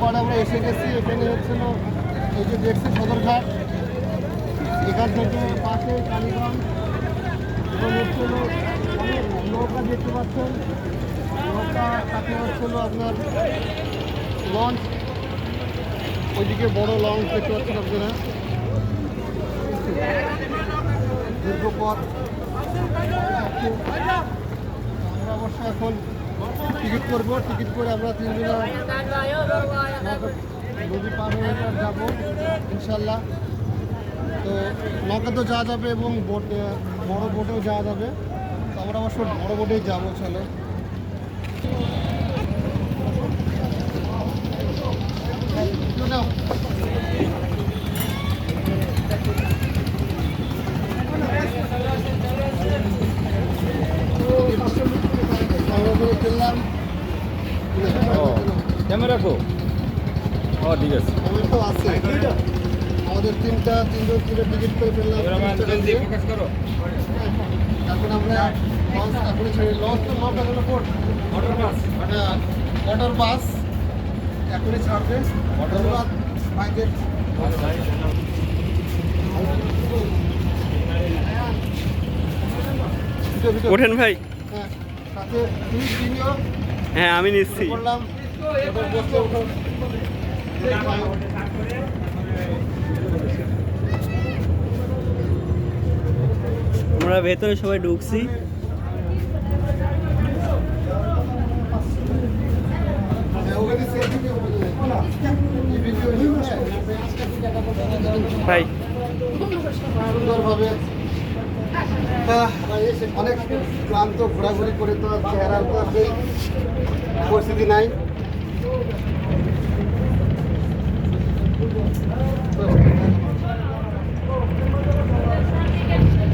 পরে আমরা এসে গেছি, এখানে হচ্ছিল এই যে দেখছি এখান থেকে পাশে কালীগঞ্জ এবং হচ্ছিল অনেক নৌকা দেখতে পাচ্ছেন। নৌকা সাথে হচ্ছিল আপনার লঞ্চ। ওইদিকে বড় লঞ্চ দেখতে পাচ্ছেন আপনারা। দীর্ঘ পথ আমরা অবশ্য এখন টিকিট করব, টিকিট করে আমরা তিন দিন নদী পার হয়ে যাব, ইনশাল্লাহ। তো নৌকাতেও যাওয়া যাবে এবং বোটে বড় বোটেও যাওয়া যাবে। তো আমরা অবশ্য বড় বোটেই যাব, চলো। ক্যামেরা কো ও ঠিক আছে। আমার তো আছে। আমাদের তিনটা তিনজন তিনটা টিকিট করে ফেললাম। দিয়ে। এখন আমরা লঞ্চ এখনই ছেড়ে লঞ্চ তো নটা হলো কোট ওয়াটার বাস ওয়াটার বাস এখনই ছাড়বে। ওয়াটার বাস বাইকের। ওঠেন ভাই। হ্যাঁ, হ্যাঁ আমি নিচ্ছি। আমরা ভেতরে সবাই ঢুকছি। এই ভিডিও ভাই। সুন্দরভাবে অনেক ক্লান্ত ঘোরাঘুরি করে তো চেহারা তো সেই পরিস্থিতি নাই।